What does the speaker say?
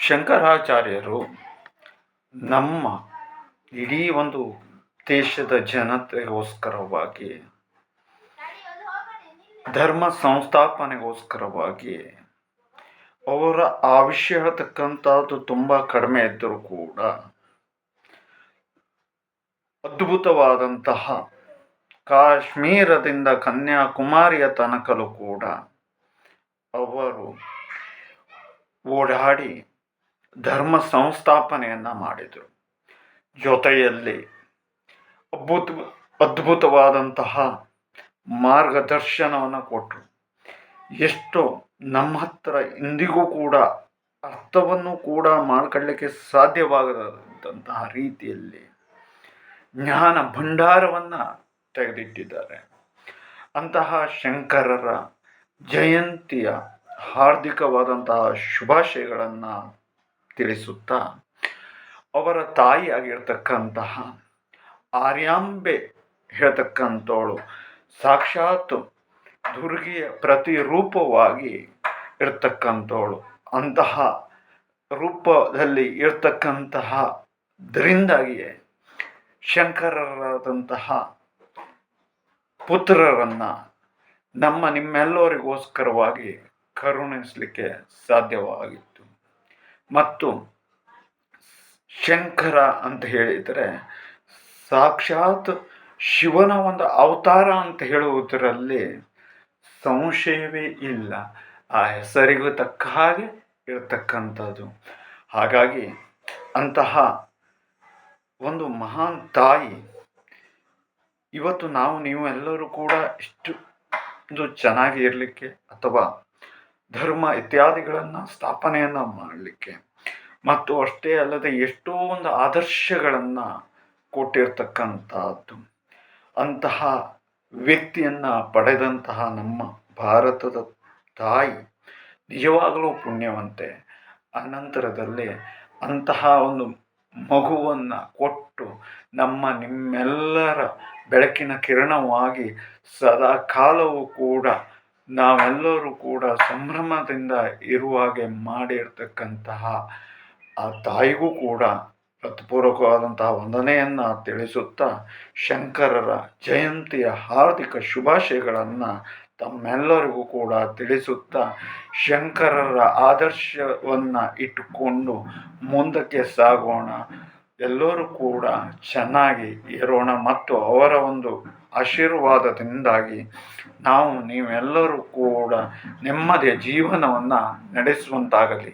ಶಂಕರಾಚಾರ್ಯರು ನಮ್ಮ ಇಡೀ ಒಂದು ದೇಶದ ಜನತೆಗೋಸ್ಕರವಾಗಿ, ಧರ್ಮ ಸಂಸ್ಥಾಪನೆಗೋಸ್ಕರವಾಗಿ ಅವರ ಆವಿಷ್ಯ ತಕ್ಕಂಥದ್ದು ತುಂಬ ಕಡಿಮೆ ಇದ್ದರೂ ಕೂಡ ಅದ್ಭುತವಾದಂತಹ ಕಾಶ್ಮೀರದಿಂದ ಕನ್ಯಾಕುಮಾರಿಯ ತನಕಲು ಕೂಡ ಅವರು ಓಡಾಡಿ ಧರ್ಮ ಸಂಸ್ಥಾಪನೆಯನ್ನು ಮಾಡಿದರು. ಜೊತೆಯಲ್ಲಿ ಅದ್ಭುತ, ಅದ್ಭುತವಾದಂತಹ ಮಾರ್ಗದರ್ಶನವನ್ನು ಕೊಟ್ಟರು ಎಷ್ಟು ನಮ್ಮ ಹತ್ರ ಇಂದಿಗೂ ಕೂಡ ಅರ್ಥವನ್ನು ಕೂಡ ಮಾಡ್ಕೊಳ್ಳಿಕ್ಕೆ ಸಾಧ್ಯವಾಗದಂತಹ ರೀತಿಯಲ್ಲಿ ಜ್ಞಾನ ಭಂಡಾರವನ್ನು ತೆಗೆದಿಟ್ಟಿದ್ದಾರೆ. ಅಂತಹ ಶಂಕರರ ಜಯಂತಿಯ ಹಾರ್ದಿಕವಾದಂತಹ ಶುಭಾಶಯಗಳನ್ನು ತಿಳಿಸುತ್ತಾ ಅವರ ತಾಯಿಯಾಗಿರ್ತಕ್ಕಂತಹ ಆರ್ಯಾಂಬೆ ಹೇಳ್ತಕ್ಕಂಥವಳು ಸಾಕ್ಷಾತ್ ದುರ್ಗಿಯ ಪ್ರತಿರೂಪವಾಗಿ ಇರ್ತಕ್ಕಂಥವಳು. ಅಂತಹ ರೂಪದಲ್ಲಿ ಇರ್ತಕ್ಕಂತಹ ದರಿಂದಾಗಿಯೇ ಶಂಕರರಾದಂತಹ ಪುತ್ರರನ್ನು ನಮ್ಮ ನಿಮ್ಮೆಲ್ಲರಿಗೋಸ್ಕರವಾಗಿ ಕರುಣಿಸಲಿಕ್ಕೆ ಸಾಧ್ಯವಾಗಿತ್ತು ಮತ್ತು ಶಂಕರ ಅಂತ ಹೇಳಿದರೆ ಸಾಕ್ಷಾತ್ ಶಿವನ ಒಂದು ಅವತಾರ ಅಂತ ಹೇಳುವುದರಲ್ಲಿ ಸಂಶಯವೇ ಇಲ್ಲ. ಆ ಹೆಸರಿಗೂ ತಕ್ಕ ಹಾಗೆ ಇರತಕ್ಕಂಥದ್ದು. ಹಾಗಾಗಿ ಅಂತಹ ಒಂದು ಮಹಾನ್ ತಾಯಿ, ಇವತ್ತು ನಾವು ನೀವು ಎಲ್ಲರೂ ಕೂಡ ಇಷ್ಟು ಒಂದು ಚೆನ್ನಾಗಿ ಇರಲಿಕ್ಕೆ ಅಥವಾ ಧರ್ಮ ಇತ್ಯಾದಿಗಳನ್ನು ಸ್ಥಾಪನೆಯನ್ನು ಮಾಡಲಿಕ್ಕೆ. ಮತ್ತು ಅಷ್ಟೇ ಅಲ್ಲದೆ ಎಷ್ಟೋ ಒಂದು ಆದರ್ಶಗಳನ್ನು ಕೊಟ್ಟಿರ್ತಕ್ಕಂಥದ್ದು. ಅಂತಹ ವ್ಯಕ್ತಿಯನ್ನು ಪಡೆದಂತಹ ನಮ್ಮ ಭಾರತದ ತಾಯಿ ನಿಜವಾಗಲೂ ಪುಣ್ಯವಂತೆ. ಅನಂತರದಲ್ಲಿ ಅಂತಹ ಒಂದು ಮಗುವನ್ನು ಕೊಟ್ಟು ನಮ್ಮ ನಿಮ್ಮೆಲ್ಲರ ಬೆಳಕಿನ ಕಿರಣವಾಗಿ ಸದಾ ಕಾಲವೂ ಕೂಡ ನಾವೆಲ್ಲರೂ ಕೂಡ ಸಂಭ್ರಮದಿಂದ ಇರುವಾಗೆ ಮಾಡಿರ್ತಕ್ಕಂತಹ ಆ ತಾಯಿಗೂ ಕೂಡ ಹೃತ್ಪೂರ್ವಕವಾದಂತಹ ವಂದನೆಯನ್ನು ತಿಳಿಸುತ್ತಾ ಶಂಕರರ ಜಯಂತಿಯ ಹಾರ್ದಿಕ ಶುಭಾಶಯಗಳನ್ನು ತಮ್ಮೆಲ್ಲರಿಗೂ ಕೂಡ ತಿಳಿಸುತ್ತಾ ಶಂಕರರ ಆದರ್ಶವನ್ನು ಇಟ್ಟುಕೊಂಡು ಮುಂದಕ್ಕೆ ಸಾಗೋಣ. ಎಲ್ಲರೂ ಕೂಡ ಚೆನ್ನಾಗಿ ಇರೋಣ ಮತ್ತು ಅವರ ಒಂದು ಆಶೀರ್ವಾದದಿಂದಾಗಿ ನಾವು ನೀವೆಲ್ಲರೂ ಕೂಡ ನೆಮ್ಮದಿಯ ಜೀವನವನ್ನು ನಡೆಸುವಂತಾಗಲಿ.